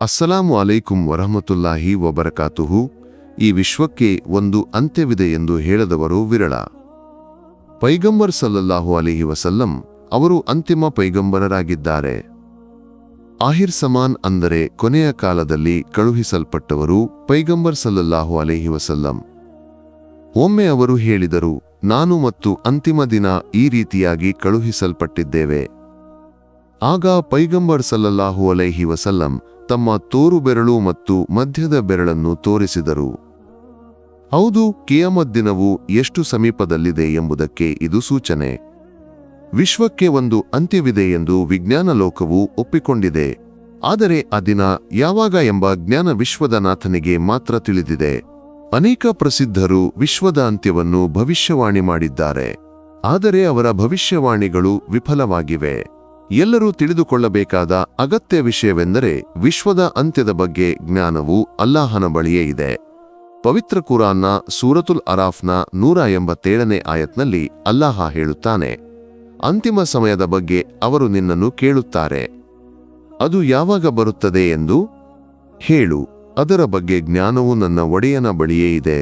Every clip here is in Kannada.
ಅಸ್ಸಲಾಮು ಅಲೈಕುಂ ವರಹಮತುಲ್ಲಾಹಿ ವಬರಕಾತುಹು. ಈ ವಿಶ್ವಕ್ಕೆ ಒಂದು ಅಂತ್ಯವಿದೆ ಎಂದು ಹೇಳದವರು ವಿರಳ. ಪೈಗಂಬರ್ ಸಲ್ಲಲ್ಲಾಹು ಅಲಿಹಿ ವಸಲ್ಲಂ ಅವರು ಅಂತಿಮ ಪೈಗಂಬರರಾಗಿದ್ದಾರೆ. ಆಹಿರ್ ಸಮಾನ್ ಅಂದರೆ ಕೊನೆಯ ಕಾಲದಲ್ಲಿ ಕಳುಹಿಸಲ್ಪಟ್ಟವರು ಪೈಗಂಬರ್ ಸಲ್ಲಲ್ಲಾಹು ಅಲಿಹಿ ವಸಲ್ಲಂ. ಒಮ್ಮೆ ಅವರು ಹೇಳಿದರು, ನಾನು ಮತ್ತು ಅಂತಿಮ ದಿನ ಈ ರೀತಿಯಾಗಿ ಕಳುಹಿಸಲ್ಪಟ್ಟಿದ್ದೇವೆ. ಆಗ ಪೈಗಂಬರ್ ಸಲ್ಲಲ್ಲಾಹು ಅಲೈಹಿ ವಸಲ್ಲಂ ತಮ್ಮ ತೋರು ಬೆರಳು ಮತ್ತು ಮಧ್ಯದ ಬೆರಳನ್ನು ತೋರಿಸಿದರು. ಹೌದು, ಕಿಯಾಮತ್ ದಿನವು ಎಷ್ಟು ಸಮೀಪದಲ್ಲಿದೆ ಎಂಬುದಕ್ಕೆ ಇದು ಸೂಚನೆ. ವಿಶ್ವಕ್ಕೆ ಒಂದು ಅಂತ್ಯವಿದೆ ಎಂದು ವಿಜ್ಞಾನ ಲೋಕವು ಒಪ್ಪಿಕೊಂಡಿದೆ. ಆದರೆ ಆ ದಿನ ಯಾವಾಗ ಎಂಬ ಜ್ಞಾನ ವಿಶ್ವದ ನಾಥನಿಗೆ ಮಾತ್ರ ತಿಳಿದಿದೆ. ಅನೇಕ ಪ್ರಸಿದ್ಧರು ವಿಶ್ವದ ಅಂತ್ಯವನ್ನು ಭವಿಷ್ಯವಾಣಿ ಮಾಡಿದ್ದಾರೆ. ಆದರೆ ಅವರ ಭವಿಷ್ಯವಾಣಿಗಳು ವಿಫಲವಾಗಿವೆ. ಎಲ್ಲರೂ ತಿಳಿದುಕೊಳ್ಳಬೇಕಾದ ಅಗತ್ಯ ವಿಷಯವೆಂದರೆ ವಿಶ್ವದ ಅಂತ್ಯದ ಬಗ್ಗೆ ಜ್ಞಾನವು ಅಲ್ಲಾಹನ ಬಳಿಯೇ ಇದೆ. ಪವಿತ್ರ ಕುರಾನ್ನ ಸೂರತುಲ್ ಅರಾಫ್ನ ನೂರ ಎಂಬತ್ತೇಳನೇ ಆಯತ್ನಲ್ಲಿ ಅಲ್ಲಾಹ ಹೇಳುತ್ತಾನೆ, ಅಂತಿಮ ಸಮಯದ ಬಗ್ಗೆ ಅವರು ನಿನ್ನನ್ನು ಕೇಳುತ್ತಾರೆ. ಅದು ಯಾವಾಗ ಬರುತ್ತದೆ ಎಂದು? ಹೇಳು, ಅದರ ಬಗ್ಗೆ ಜ್ಞಾನವು ನನ್ನ ಒಡೆಯನ ಬಳಿಯೇ ಇದೆ.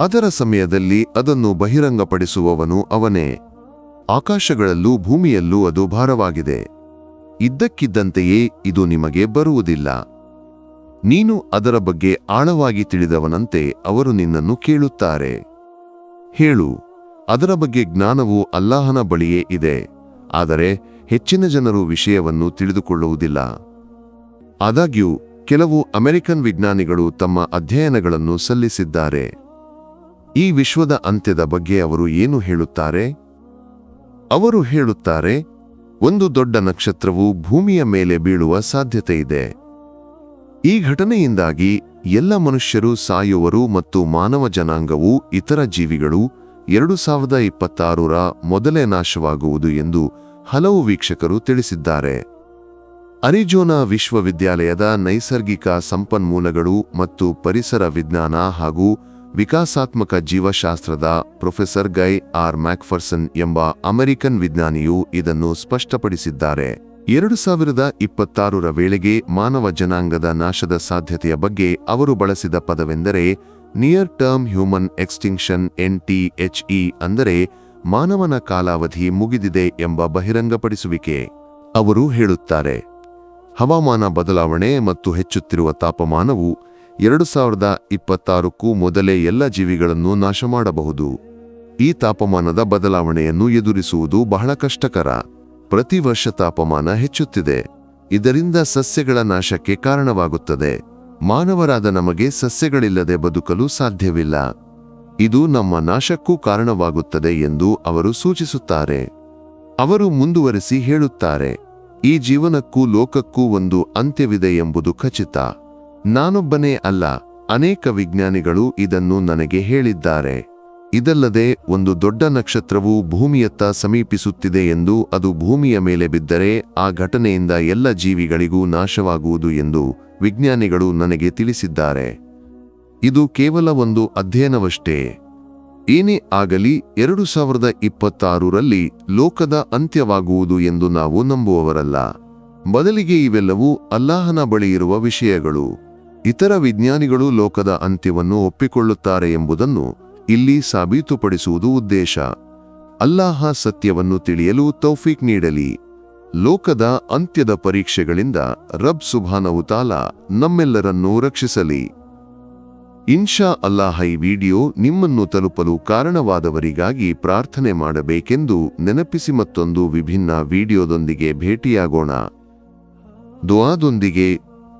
ಅದರ ಸಮಯದಲ್ಲಿ ಅದನ್ನು ಬಹಿರಂಗಪಡಿಸುವವನು ಅವನೇ. ಆಕಾಶಗಳಲ್ಲೂ ಭೂಮಿಯಲ್ಲೂ ಅದು ಭಾರವಾಗಿದೆ. ಇದ್ದಕ್ಕಿದ್ದಂತೆಯೇ ಇದು ನಿಮಗೆ ಬರುವುದಿಲ್ಲ. ನೀನು ಅದರ ಬಗ್ಗೆ ಆಳವಾಗಿ ತಿಳಿದವನಂತೆ ಅವರು ನಿನ್ನನ್ನು ಕೇಳುತ್ತಾರೆ. ಹೇಳು, ಅದರ ಬಗ್ಗೆ ಜ್ಞಾನವು ಅಲ್ಲಾಹನ ಬಳಿಯೇ ಇದೆ, ಆದರೆ ಹೆಚ್ಚಿನ ಜನರು ವಿಷಯವನ್ನು ತಿಳಿದುಕೊಳ್ಳುವುದಿಲ್ಲ. ಆದಾಗ್ಯೂ, ಕೆಲವು ಅಮೆರಿಕನ್ ವಿಜ್ಞಾನಿಗಳು ತಮ್ಮ ಅಧ್ಯಯನಗಳನ್ನು ಸಲ್ಲಿಸಿದ್ದಾರೆ. ಈ ವಿಶ್ವದ ಅಂತ್ಯದ ಬಗ್ಗೆ ಅವರು ಏನು ಹೇಳುತ್ತಾರೆ? ಅವರು ಹೇಳುತ್ತಾರೆ, ಒಂದು ದೊಡ್ಡ ನಕ್ಷತ್ರವು ಭೂಮಿಯ ಮೇಲೆ ಬೀಳುವ ಸಾಧ್ಯತೆ ಇದೆ. ಈ ಘಟನೆಯಿಂದಾಗಿ ಎಲ್ಲ ಮನುಷ್ಯರು ಸಾಯುವರು ಮತ್ತು ಮಾನವ ಜನಾಂಗವು ಇತರ ಜೀವಿಗಳು ಎರಡು ಸಾವಿರದ ಇಪ್ಪತ್ತಾರರ ಮೊದಲೇ ನಾಶವಾಗುವುದು ಎಂದು ಹಲವು ವೀಕ್ಷಕರು ತಿಳಿಸಿದ್ದಾರೆ. ಅರಿಜೋನಾ ವಿಶ್ವವಿದ್ಯಾಲಯದ ನೈಸರ್ಗಿಕ ಸಂಪನ್ಮೂಲಗಳು ಮತ್ತು ಪರಿಸರ ವಿಜ್ಞಾನ ಹಾಗೂ ವಿಕಾಸಾತ್ಮಕ ಜೀವಶಾಸ್ತ್ರದ ಪ್ರೊಫೆಸರ್ ಗೈ ಆರ್ ಮ್ಯಾಕ್ಫರ್ಸನ್ ಎಂಬ ಅಮೆರಿಕನ್ ವಿಜ್ಞಾನಿಯು ಇದನ್ನು ಸ್ಪಷ್ಟಪಡಿಸಿದ್ದಾರೆ. ಎರಡು ಸಾವಿರದ ಇಪ್ಪತ್ತಾರರ ವೇಳೆಗೆ ಮಾನವ ಜನಾಂಗದ ನಾಶದ ಸಾಧ್ಯತೆಯ ಬಗ್ಗೆ ಅವರು ಬಳಸಿದ ಪದವೆಂದರೆ near term human extinction NTHE ಅಂದರೆ ಮಾನವನ ಕಾಲಾವಧಿ ಮುಗಿದಿದೆ ಎಂಬ ಬಹಿರಂಗಪಡಿಸುವಿಕೆ. ಅವರು ಹೇಳುತ್ತಾರೆ, ಹವಾಮಾನ ಬದಲಾವಣೆ ಮತ್ತು ಹೆಚ್ಚುತ್ತಿರುವ ತಾಪಮಾನವು ಎರಡು ಸಾವಿರದ ಇಪ್ಪತ್ತಾರಕ್ಕೂ ಮೊದಲೇ ಎಲ್ಲ ಜೀವಿಗಳನ್ನು ನಾಶ ಮಾಡಬಹುದು ಈ ತಾಪಮಾನದ ಬದಲಾವಣೆಯನ್ನು ಎದುರಿಸುವುದು ಬಹಳ ಕಷ್ಟಕರ. ಪ್ರತಿ ವರ್ಷ ತಾಪಮಾನ ಹೆಚ್ಚುತ್ತಿದೆ. ಇದರಿಂದ ಸಸ್ಯಗಳ ನಾಶಕ್ಕೆ ಕಾರಣವಾಗುತ್ತದೆ. ಮಾನವರಾದ ನಮಗೆ ಸಸ್ಯಗಳಿಲ್ಲದೆ ಬದುಕಲು ಸಾಧ್ಯವಿಲ್ಲ. ಇದು ನಮ್ಮ ನಾಶಕ್ಕೂ ಕಾರಣವಾಗುತ್ತದೆ ಎಂದು ಅವರು ಸೂಚಿಸುತ್ತಾರೆ. ಅವರು ಮುಂದುವರಿಸಿ ಹೇಳುತ್ತಾರೆ. ಈ ಜೀವನಕ್ಕೂ ಲೋಕಕ್ಕೂ ಒಂದು ಅಂತ್ಯವಿದೆ ಎಂಬುದು ಖಚಿತ. ನಾನೊಬ್ಬನೇ ಅಲ್ಲ, ಅನೇಕ ವಿಜ್ಞಾನಿಗಳು ಇದನ್ನು ನನಗೆ ಹೇಳಿದ್ದಾರೆ. ಇದಲ್ಲದೆ, ಒಂದು ದೊಡ್ಡ ನಕ್ಷತ್ರವು ಭೂಮಿಯತ್ತ ಸಮೀಪಿಸುತ್ತಿದೆ ಎಂದು ಅದು ಭೂಮಿಯ ಮೇಲೆ ಬಿದ್ದರೆ, ಆ ಘಟನೆಯಿಂದ ಎಲ್ಲ ಜೀವಿಗಳಿಗೂ ನಾಶವಾಗುವುದು ಎಂದು ವಿಜ್ಞಾನಿಗಳು ನನಗೆ ತಿಳಿಸಿದ್ದಾರೆ. ಇದು ಕೇವಲ ಒಂದು ಅಧ್ಯಯನವಷ್ಟೇ. ಏನೇ ಆಗಲಿ, ಎರಡು ಸಾವಿರದ ಇಪ್ಪತ್ತಾರರಲ್ಲಿ ಲೋಕದ ಅಂತ್ಯವಾಗುವುದು ಎಂದು ನಾವು ನಂಬುವವರಲ್ಲ. ಬದಲಿಗೆ ಇವೆಲ್ಲವೂ ಅಲ್ಲಾಹನ ಬಳಿ ಇರುವ ವಿಷಯಗಳು. ಇತರ ವಿಜ್ಞಾನಿಗಳು ಲೋಕದ ಅಂತ್ಯವನ್ನು ಒಪ್ಪಿಕೊಳ್ಳುತ್ತಾರೆ ಎಂಬುದನ್ನು ಇಲ್ಲಿ ಸಾಬೀತುಪಡಿಸುವುದು ಉದ್ದೇಶ. ಅಲ್ಲಾಹ ಸತ್ಯವನ್ನು ತಿಳಿಯಲು ತೌಫೀಕ್ ನೀಡಲಿ. ಲೋಕದ ಅಂತ್ಯದ ಪರೀಕ್ಷೆಗಳಿಂದ ರಬ್ ಸುಭಾನವುತಾಲ ನಮ್ಮೆಲ್ಲರನ್ನೂ ರಕ್ಷಿಸಲಿ. ಇನ್ಶಾ ಅಲ್ಲಾಹ ಈ ವಿಡಿಯೋ ನಿಮ್ಮನ್ನು ತಲುಪಲು ಕಾರಣವಾದವರಿಗಾಗಿ ಪ್ರಾರ್ಥನೆ ಮಾಡಬೇಕೆಂದು ನೆನಪಿಸಿ ಮತ್ತೊಂದು ವಿಭಿನ್ನ ವಿಡಿಯೋದೊಂದಿಗೆ ಭೇಟಿಯಾಗೋಣ.